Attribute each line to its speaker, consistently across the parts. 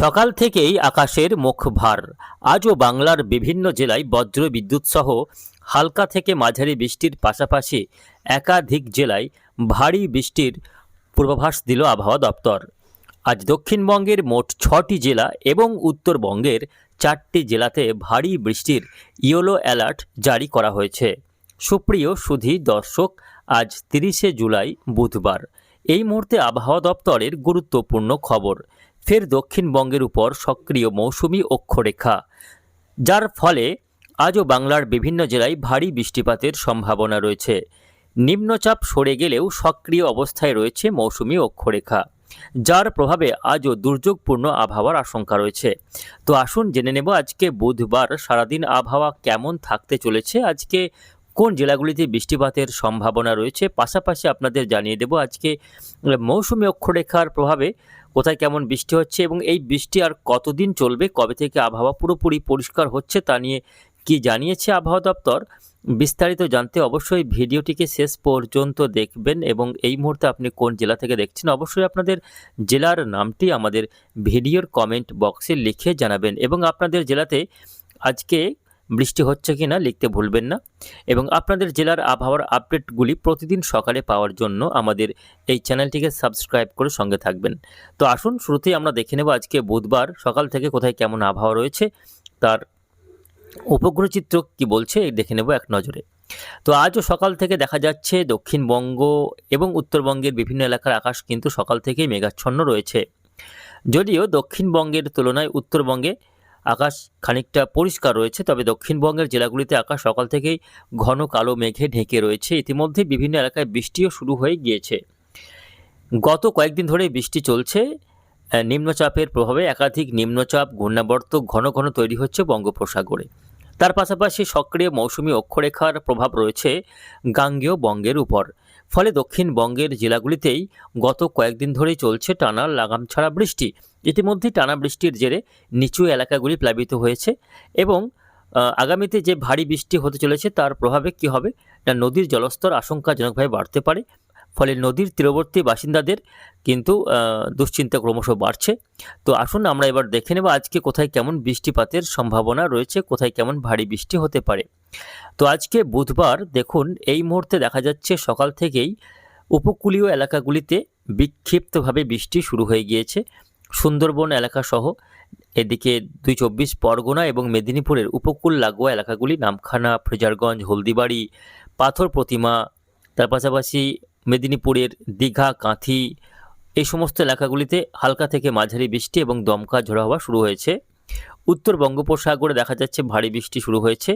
Speaker 1: সকাল থেকেই আকাশের মুখ ভার আজও বাংলার বিভিন্ন জেলায় বজ্র বিদ্যুৎ সহ হালকা থেকে মাঝারি বৃষ্টির পাশাপাশি একাধিক জেলায় ভারী বৃষ্টির পূর্বাভাস দিল আবহাওয়া দপ্তর। আজ দক্ষিণবঙ্গের মোট ছটি জেলা এবং উত্তরবঙ্গের চারটি জেলাতে ভারী বৃষ্টির ইয়েলো অ্যালার্ট জারি করা হয়েছে। সুপ্রিয় সুধী দর্শক, আজ তিরিশে জুলাই বুধবার। এই মুহূর্তে আবহাওয়া দপ্তরের গুরুত্বপূর্ণ খবর। ফের দক্ষিণবঙ্গের উপর সক্রিয় মৌসুমি অক্ষরেখা, যার ফলে আজও বাংলার বিভিন্ন জেলায় ভারী বৃষ্টিপাতের সম্ভাবনা রয়েছে। নিম্নচাপ সরে গেলেও সক্রিয় অবস্থায় রয়েছে মৌসুমি অক্ষরেখা, যার প্রভাবে আজও দুর্যোগপূর্ণ আবহাওয়ার আশঙ্কা রয়েছে। তো আসুন জেনে নেব আজকে বুধবার সারাদিন আবহাওয়া কেমন থাকতে চলেছে, আজকে কোন জেলাগুলিতে বৃষ্টিপাতের সম্ভাবনা রয়েছে? পাশাপাশি আপনাদের জানিয়ে দেব আজকে মৌসুমি অক্ষরেখার প্রভাবে কোথায় কেমন বৃষ্টি হচ্ছে এবং এই বৃষ্টি আর কতদিন চলবে? কবে থেকে আবহাওয়া পুরোপুরি পরিষ্কার হচ্ছে তা নিয়ে কি জানিয়েছে আবহাওয়া দপ্তর? বিস্তারিত জানতে অবশ্যই ভিডিওটিকে শেষ পর্যন্ত দেখবেন এবং এই মুহূর্তে আপনি কোন জেলা থেকে দেখছেন অবশ্যই আপনাদের জেলার নামটি আমাদের ভিডিওর কমেন্ট বক্সে লিখে জানাবেন এবং আপনাদের জেলাতে আজকে বৃষ্টি হচ্ছে কি না লিখতে ভুলবেন না। এবং আপনাদের জেলার আবহাওয়ার আপডেটগুলি প্রতিদিন সকালে পাওয়ার জন্য আমাদের এই চ্যানেলটিকে সাবস্ক্রাইব করে সঙ্গে থাকবেন। তো আসুন, শুরুতেই আমরা দেখে নেব আজকে বুধবার সকাল থেকে কোথায় কেমন আবহাওয়া রয়েছে, তার উপগ্রহ চিত্র কি বলছে দেখে নেব এক নজরে। তো আজও সকাল থেকে দেখা যাচ্ছে দক্ষিণবঙ্গ এবং উত্তরবঙ্গের বিভিন্ন এলাকার আকাশ কিন্তু সকাল থেকেই মেঘাচ্ছন্ন রয়েছে। যদিও দক্ষিণবঙ্গের তুলনায় উত্তরবঙ্গে আকাশ খানিকটা পরিষ্কার রয়েছে, তবে দক্ষিণবঙ্গের জেলাগুলিতে আকাশ সকাল থেকেই ঘন কালো মেঘে ঢেকে রয়েছে। ইতিমধ্যে বিভিন্ন এলাকায় বৃষ্টিও শুরু হয়ে গিয়েছে। গত কয়েকদিন ধরে বৃষ্টি চলছে। নিম্নচাপের প্রভাবে একাধিক নিম্নচাপ, ঘূর্ণাবর্ত ঘন ঘন তৈরি হচ্ছে বঙ্গোপসাগরে। তার পাশাপাশি সক্রিয় মৌসুমি অক্ষরেখার প্রভাব রয়েছে গাঙ্গেয় বঙ্গের উপর। ফলে দক্ষিণবঙ্গের জেলাগুলিতেই গত কয়েকদিন ধরেই চলছে টানা লাগাম ছাড়া বৃষ্টি। ইতিমধ্যে টানা বৃষ্টির জেরে নিচু এলাকাগুলি প্লাবিত হয়েছে এবং আগামীতে যে ভারী বৃষ্টি হতে চলেছে তার প্রভাবে কি হবে না নদীর জলস্তর আশঙ্কাজনকভাবে বাড়তে পারে। ফলে নদীর তীরবর্তী বাসিন্দাদের কিন্তু দুশ্চিন্তা ক্রমশ বাড়ছে। তো আসুন আমরা এবার দেখে নেব আজকে কোথায় কেমন বৃষ্টিপাতের সম্ভাবনা রয়েছে, কোথায় কেমন ভারী বৃষ্টি হতে পারে। তো আজকে বুধবার দেখুন, এই মুহূর্তে দেখা যাচ্ছে সকাল থেকেই উপকূলীয় এলাকাগুলিতে বিক্ষিপ্তভাবে বৃষ্টি শুরু হয়ে গিয়েছে। সুন্দরবন এলাকা সহ এদিকে দুই চব্বিশ পরগনা এবং মেদিনীপুরের উপকূল লাগোয়া এলাকাগুলি নামখানা, ফ্রেজারগঞ্জ, হলদিবাড়ি, পাথর প্রতিমা, তার পাশাপাশি মেদিনীপুরের দীঘা, কাঁথি, এই সমস্ত এলাকাগুলিতে হালকা থেকে মাঝারি বৃষ্টি এবং দমকা ঝোড়ো হওয়া শুরু হয়েছে। উত্তর বঙ্গোপসাগরে দেখা যাচ্ছে ভারী বৃষ্টি শুরু হয়েছে।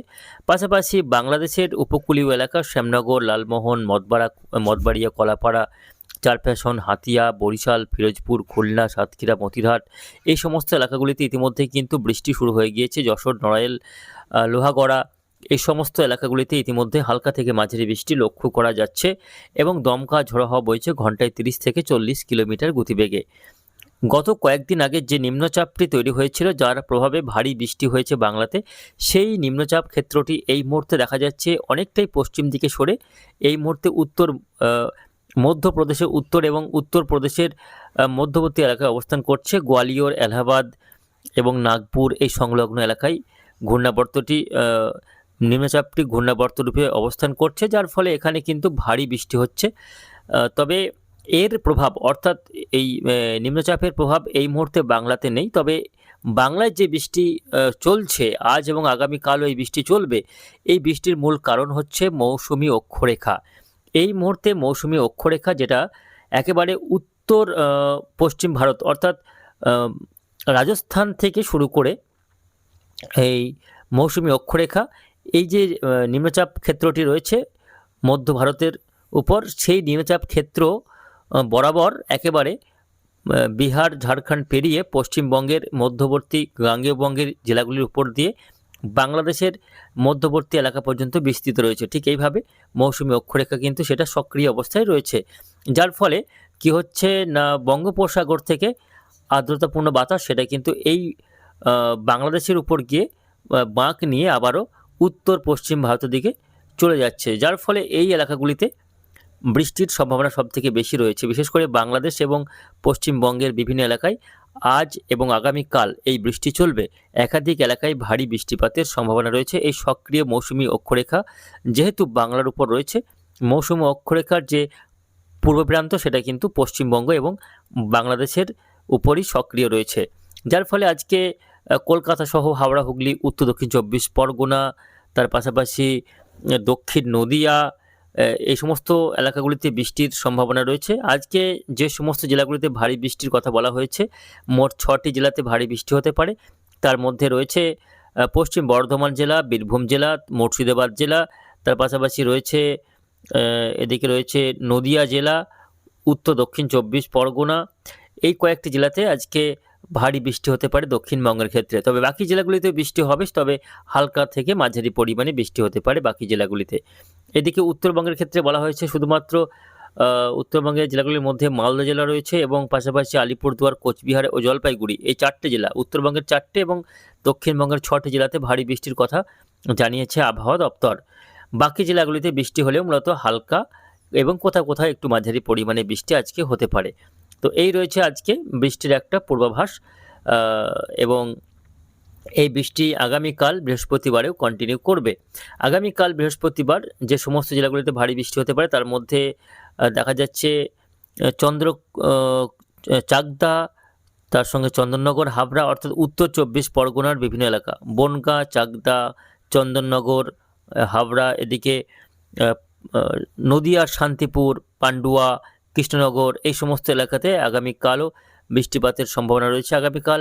Speaker 1: পাশাপাশি বাংলাদেশের উপকূলীয় এলাকা শ্যামনগর, লালমোহন মদবাড়া মদবাড়িয়া, কলাপাড়া চারফ্যাশন হাতিয়া, বরিশাল, ফিরোজপুর, খুলনা, সাতক্ষীরা, মতিরহাট এই সমস্ত এলাকাগুলিতে ইতিমধ্যেই কিন্তু বৃষ্টি শুরু হয়ে গিয়েছে। যশোর, নড়াইল লোহাগড়া এই সমস্ত এলাকাগুলিতে ইতিমধ্যে হালকা থেকে মাঝারি বৃষ্টি লক্ষ্য করা যাচ্ছে এবং দমকা ঝোড়ো হওয়া বইছে ঘন্টায় তিরিশ থেকে চল্লিশ কিলোমিটার গতিবেগে। গত কয়েকদিন আগে যে নিম্নচাপটি তৈরি হয়েছিল, যার প্রভাবে ভারী বৃষ্টি হয়েছে বাংলাতে, সেই নিম্নচাপ ক্ষেত্রটি এই মুহূর্তে দেখা যাচ্ছে অনেকটাই পশ্চিম দিকে সরে। এই মুহূর্তে উত্তর মধ্যপ্রদেশের উত্তর এবং উত্তরপ্রদেশের মধ্যবর্তী এলাকায় অবস্থান করছে। গোয়ালিয়র, এলাহাবাদ এবং নাগপুর এই সংলগ্ন এলাকায় ঘূর্ণাবর্তটি নিম্নচাপটি ঘূর্ণাবর্ত রূপে অবস্থান করছে, যার ফলে এখানে কিন্তু ভারী বৃষ্টি হচ্ছে। তবে এর প্রভাব, অর্থাৎ এই নিম্নচাপের প্রভাব এই মুহূর্তে বাংলাতে নেই। তবে বাংলায় যে বৃষ্টি চলছে, আজ এবং আগামীকালও এই বৃষ্টি চলবে, এই বৃষ্টির মূল কারণ হচ্ছে মৌসুমি অক্ষরেখা। এই মুহূর্তে মৌসুমি অক্ষরেখা যেটা একেবারে উত্তর পশ্চিম ভারত, অর্থাৎ রাজস্থান থেকে শুরু করে এই মৌসুমি অক্ষরেখা, এই যে নিম্নচাপ ক্ষেত্রটি রয়েছে মধ্য ভারতের উপর, সেই নিম্নচাপ ক্ষেত্র বরাবর একেবারে বিহার, ঝাড়খণ্ড পেরিয়ে পশ্চিমবঙ্গের মধ্যবর্তী গাঙ্গেয় বঙ্গের জেলাগুলির উপর দিয়ে বাংলাদেশের মধ্যবর্তী এলাকা পর্যন্ত বিস্তৃত রয়েছে। ঠিক এইভাবে মৌসুমি অক্ষরেখা কিন্তু সেটা সক্রিয় অবস্থায় রয়েছে। যার ফলে কি হচ্ছে না বঙ্গোপসাগর থেকে আর্দ্রতাপূর্ণ বাতাস সেটা কিন্তু এই বাংলাদেশের উপর গিয়ে বাঁক নিয়ে আবারও উত্তর পশ্চিম ভারতের দিকে চলে যাচ্ছে। যার ফলে এই এলাকাগুলিতে বৃষ্টির সম্ভাবনা সবথেকে বেশি রয়েছে। বিশেষ করে বাংলাদেশ এবং পশ্চিমবঙ্গের বিভিন্ন এলাকায় আজ এবং আগামীকাল এই বৃষ্টি চলবে। একাধিক এলাকায় ভারী বৃষ্টিপাতের সম্ভাবনা রয়েছে। এই সক্রিয় মৌসুমি অক্ষরেখা যেহেতু বাংলার উপর রয়েছে, মৌসুমি অক্ষরেখার যে পূর্ব প্রান্ত সেটা কিন্তু পশ্চিমবঙ্গ এবং বাংলাদেশের উপরই সক্রিয় রয়েছে। যার ফলে আজকে কলকাতা সহ হাওড়া, হুগলি, উত্তর দক্ষিণ চব্বিশ পরগনা, তার পাশাপাশি দক্ষিণ নদিয়া এই সমস্ত এলাকাগুলিতে বৃষ্টির সম্ভাবনা রয়েছে। আজকে যে সমস্ত জেলাগুলিতে ভারী বৃষ্টির কথা বলা হয়েছে, মোট ছটি জেলাতে ভারী বৃষ্টি হতে পারে। তার মধ্যে রয়েছে পশ্চিম বর্ধমান জেলা, বীরভূম জেলা, মুর্শিদাবাদ জেলা, তার পাশাপাশি রয়েছে এদিকে রয়েছে নদিয়া জেলা, উত্তর দক্ষিণ চব্বিশ পরগনা। এই কয়েকটি জেলাতে আজকে ভারী বৃষ্টি হতে পারে দক্ষিণবঙ্গের ক্ষেত্রে। তবে বাকি জেলাগুলিতে বৃষ্টি হবে, তবে হালকা থেকে মাঝারি পরিমাণে বৃষ্টি হতে পারে বাকি জেলাগুলিতে। এদিকে উত্তরবঙ্গের ক্ষেত্রে বলা হয়েছে, শুধুমাত্র উত্তরবঙ্গের জেলাগুলির মধ্যে মালদা জেলা রয়েছে এবং পাশাপাশি আলিপুরদুয়ার, কোচবিহার ও জলপাইগুড়ি। এই চারটে জেলা, উত্তরবঙ্গের চারটে এবং দক্ষিণবঙ্গের ছটি জেলাতে ভারী বৃষ্টির কথা জানিয়েছে আবহাওয়া দপ্তর। বাকি জেলাগুলিতে বৃষ্টি হলেও মূলত হালকা এবং কোথাও কোথাও একটু মাঝারি পরিমাণে বৃষ্টি আজকে হতে পারে। তো এই রয়েছে আজকে বৃষ্টির একটা পূর্বাভাস এবং এই বৃষ্টি আগামীকাল বৃহস্পতিবারেও কন্টিনিউ করবে। আগামীকাল বৃহস্পতিবার যে সমস্ত জেলাগুলিতে ভারী বৃষ্টি হতে পারে, তার মধ্যে দেখা যাচ্ছে চন্দ্র চাকদা, তার সঙ্গে চন্দননগর, হাবড়া, অর্থাৎ উত্তর চব্বিশ পরগনার বিভিন্ন এলাকা। বনগাঁ, চাকদা, চন্দননগর হাবড়া, এদিকে নদিয়া, শান্তিপুর, পান্ডুয়া কৃষ্ণনগর এই সমস্ত এলাকাতে আগামীকালও বৃষ্টিপাতের সম্ভাবনা রয়েছে। আগামীকাল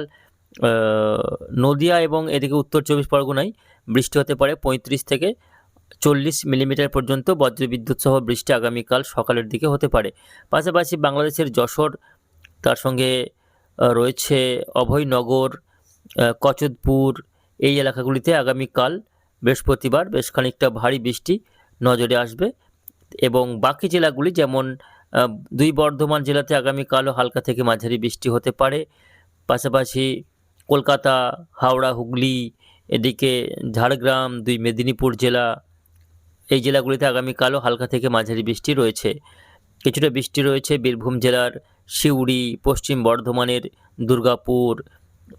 Speaker 1: নদিয়া এবং এদিকে উত্তর চব্বিশ পরগনায় বৃষ্টি হতে পারে। পঁয়ত্রিশ থেকে চল্লিশ মিলিমিটার পর্যন্ত বজ্রবিদ্যুৎ সহ বৃষ্টি আগামীকাল সকালের দিকে হতে পারে। পাশাপাশি বাংলাদেশের যশোর তার সঙ্গে রয়েছে অভয়নগর আহ, কচদপুর এই এলাকাগুলিতে আগামীকাল বৃহস্পতিবার বেশ খানিকটা ভারী বৃষ্টি নজরে আসবে। এবং বাকি জেলাগুলি যেমন দুই বর্ধমান জেলাতে আগামীকালও হালকা থেকে মাঝারি বৃষ্টি হতে পারে। পাশাপাশি কলকাতা, হাওড়া, হুগলি, এদিকে ঝাড়গ্রাম, দুই মেদিনীপুর জেলা, এই জেলাগুলিতে আগামীকালও হালকা থেকে মাঝারি বৃষ্টি রয়েছে। কিছুটা বৃষ্টি রয়েছে বীরভূম জেলার সিউড়ি পশ্চিম বর্ধমানের দুর্গাপুর,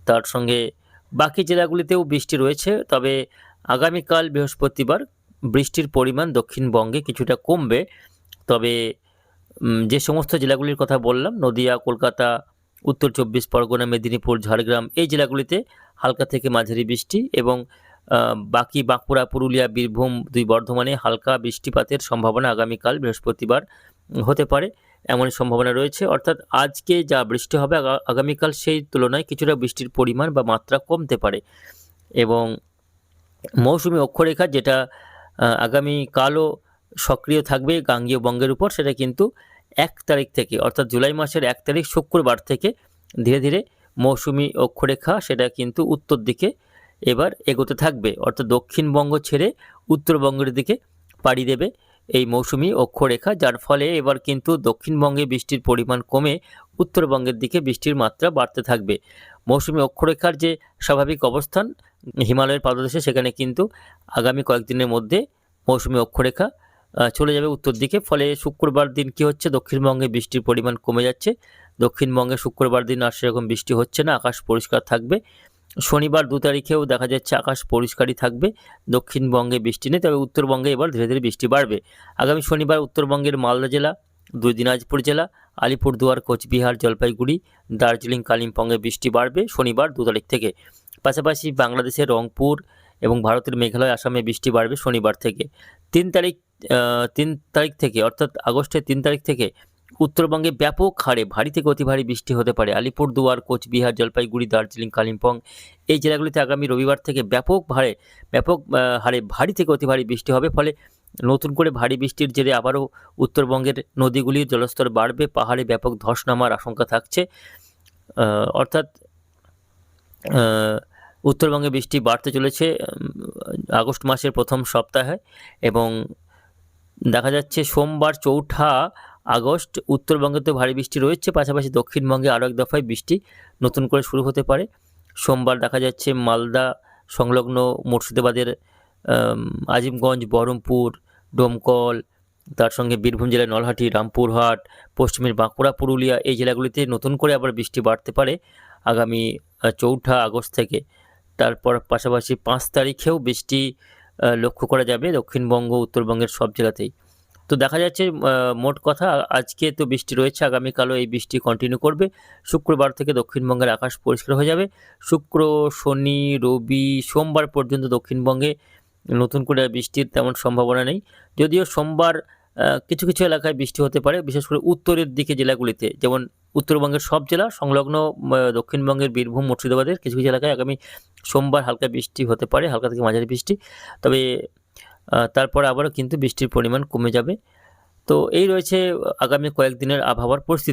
Speaker 1: তার সঙ্গে বাকি জেলাগুলিতেও বৃষ্টি রয়েছে। তবে আগামীকাল বৃহস্পতিবার বৃষ্টির পরিমাণ দক্ষিণবঙ্গে কিছুটা কমবে। তবে যে সমস্ত জেলাগুলির কথা বললাম, নদিয়া, কলকাতা, উত্তর চব্বিশ পরগনা, মেদিনীপুর, ঝাড়গ্রাম, এই জেলাগুলিতে হালকা থেকে মাঝারি বৃষ্টি এবং বাকি বাঁকুড়া, পুরুলিয়া, বীরভূম দুই বর্ধমানে হালকা বৃষ্টিপাতের সম্ভাবনা আগামীকাল বৃহস্পতিবার হতে পারে এমন সম্ভাবনা রয়েছে। অর্থাৎ আজকে যা বৃষ্টি হবে আগামীকাল সেই তুলনায় কিছুটা বৃষ্টির পরিমাণ বা মাত্রা কমতে পারে এবং মৌসুমি অক্ষরেখা যেটা আগামীকালও সক্রিয় থাকবে গাঙ্গীয় বঙ্গের উপর, সেটা কিন্তু এক তারিখ থেকে, অর্থাৎ জুলাই মাসের এক তারিখ শুক্রবার থেকে ধীরে ধীরে মৌসুমি অক্ষরেখা, সেটা কিন্তু উত্তর দিকে এবার এগোতে থাকবে, অর্থাৎ দক্ষিণবঙ্গ ছেড়ে উত্তরবঙ্গের দিকে পাড়ি দেবে এই মৌসুমি অক্ষরেখা, যার ফলে এবার কিন্তু দক্ষিণবঙ্গে বৃষ্টির পরিমাণ কমে উত্তরবঙ্গের দিকে বৃষ্টির মাত্রা বাড়তে থাকবে। মৌসুমি অক্ষরেখার যে স্বাভাবিক অবস্থান, হিমালয়ের পাদদেশে, সেখানে কিন্তু আগামী কয়েকদিনের মধ্যে মৌসুমি অক্ষরেখা চলে যাবে উত্তর দিকে। ফলে শুক্রবার দিন কি হচ্ছে? দক্ষিণবঙ্গে বৃষ্টির পরিমাণ কমে যাচ্ছে। দক্ষিণবঙ্গে শুক্রবার দিন আর সেরকম বৃষ্টি হচ্ছে না, আকাশ পরিষ্কার থাকবে। শনিবার দু তারিখেও দেখা যাচ্ছে আকাশ পরিষ্কারই থাকবে। দক্ষিণবঙ্গে বৃষ্টি নেই, তবে উত্তরবঙ্গে এবার ধীরে ধীরে বৃষ্টি বাড়বে। আগামী শনিবার উত্তরবঙ্গের মালদা জেলা, দুই দিনাজপুর জেলা, আলিপুরদুয়ার, কোচবিহার, জলপাইগুড়ি, দার্জিলিং, কালিম্পংয়ে বৃষ্টি বাড়বে শনিবার দু তারিখ থেকে। পাশাপাশি বাংলাদেশের রংপুর এবং ভারতের মেঘালয়, আসামে বৃষ্টি বাড়বে শনিবার থেকে। তিন তারিখ তিন তারিখ থেকে, অর্থাৎ আগস্টের তিন তারিখ থেকে উত্তরবঙ্গে ব্যাপক হারে ভারী থেকে অতি ভারী বৃষ্টি হতে পারে। আলিপুরদুয়ার, কোচবিহার, জলপাইগুড়ি, দার্জিলিং, কালিম্পং এই জেলাগুলিতে আগামী রবিবার থেকে ব্যাপক হারে ব্যাপক হারে ভারী থেকে অতি ভারী বৃষ্টি হবে। ফলে নতুন করে ভারী বৃষ্টির জেরে আবারও উত্তরবঙ্গের নদীগুলির জলস্তর বাড়বে, পাহাড়ে ব্যাপক ধস নামার আশঙ্কা থাকছে। অর্থাৎ উত্তরবঙ্গে বৃষ্টি বাড়তে চলেছে আগস্ট মাসের প্রথম সপ্তাহে এবং দেখা যাচ্ছে সোমবার চৌঠা আগস্ট উত্তরবঙ্গে তো ভারী বৃষ্টি রয়েছে, পাশাপাশি দক্ষিণবঙ্গে আরও এক দফায় বৃষ্টি নতুন করে শুরু হতে পারে। সোমবার দেখা যাচ্ছে মালদা সংলগ্ন মুর্শিদাবাদের আজিমগঞ্জ, বহরমপুর, ডোমকল, তার সঙ্গে বীরভূম জেলায় নলহাটি, রামপুরহাট পশ্চিমের বাঁকুড়া, পুরুলিয়া এই জেলাগুলিতে নতুন করে আবার বৃষ্টি বাড়তে পারে আগামী চৌঠা আগস্ট থেকে। তারপর পাশাপাশি পাঁচ তারিখেও বৃষ্টি লক্ষ্য করা যাবে দক্ষিণবঙ্গ, উত্তরবঙ্গের সব জেলাতেই। তো দেখা যাচ্ছে মোট কথা, আজকে তো বৃষ্টি রয়েছে, আগামীকালও এই বৃষ্টি কন্টিনিউ করবে। শুক্রবার থেকে দক্ষিণবঙ্গের আকাশ পরিষ্কার হয়ে যাবে। শুক্র, শনি, রবি, সোমবার পর্যন্ত দক্ষিণবঙ্গে নতুন করে বৃষ্টির তেমন সম্ভাবনা নেই। যদিও সোমবার কিছু কিছু এলাকায় বৃষ্টি হতে পারে, বিশেষ করে উত্তরের দিকে জেলাগুলিতে। যেমন উত্তরবঙ্গের সব জেলা, সংলগ্ন দক্ষিণবঙ্গের বীরভূম, মুর্শিদাবাদের কিছু কিছু এলাকায় আগামী সোমবার হালকা বৃষ্টি হতে পারে, হালকা থেকে মাঝারি বৃষ্টি। তবে তারপর আবারও কিন্তু বৃষ্টির পরিমাণ কমে যাবে। তো এই রয়েছে আগামী কয়েকদিনের আবহাওয়ার পরিস্থিতি।